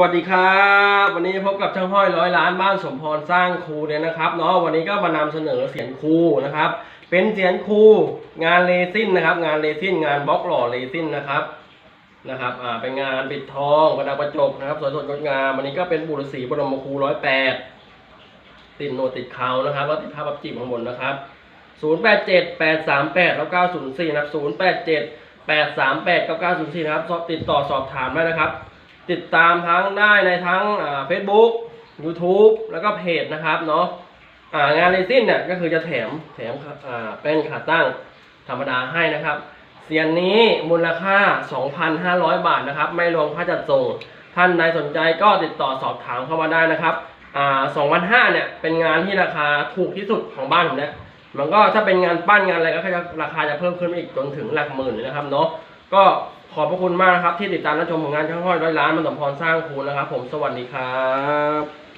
วัสดีครับ วันนี้พบกับช่างห้อยร้อยล้านบ้านสมพรสร้างครูเนี่ยนะครับเนาะวันนี้ก็มานำเสนอเสียงครูนะครับ เป็นเสียงครูงานเลซินนะครับ งานเลซินงานบล็อกหล่อเลซินนะครับนะครับอ่าเป็นงานปิดทองประดับกระจกนะครับสวยสดงดงามวันนี้ก็เป็นบุรุษีบรมครูร้อยแปดติดโนติดเขานะครับแล้วติดภาพปับจีบข้างบนนะครับ0 8 7 8 3 8แล้ว904นย์สี่นะครับ0 8 7 8 3 8 9 9 0 4นะครับสอบติดต่อสอบถามได้นะครับ ติดตามทั้งได้ในทั้งเฟซบุ๊ก YouTube แล้วก็เพจนะครับเนาะงานเลซินเนี่ยก็คือจะแถมแถมอ่าเป็นขาตั้งธรรมดาให้นะครับเสียนนี้มูลค่า 2,500 บาทนะครับ ไม่รวมค่าจัดส่ง ท่านใดสนใจก็ติดต่อสอบถามเข้ามาได้นะครับอ่า2,500เนี่ยเป็นงานที่ราคาถูกที่สุดของบ้านผมเนี่ยมันก็ถ้าเป็นงานปั้นงานอะไรก็จะราคาจะเพิ่มขึ้นไปอีกจนถึงหลักหมื่นเลยนะครับเนาะก็ ขอบพระคุณมากนะครับที่ติดตามและชมผลงานช่างห้อยร้อยล้านมันสมพรสร้างคูณนะครับ ผมสวัสดีครับ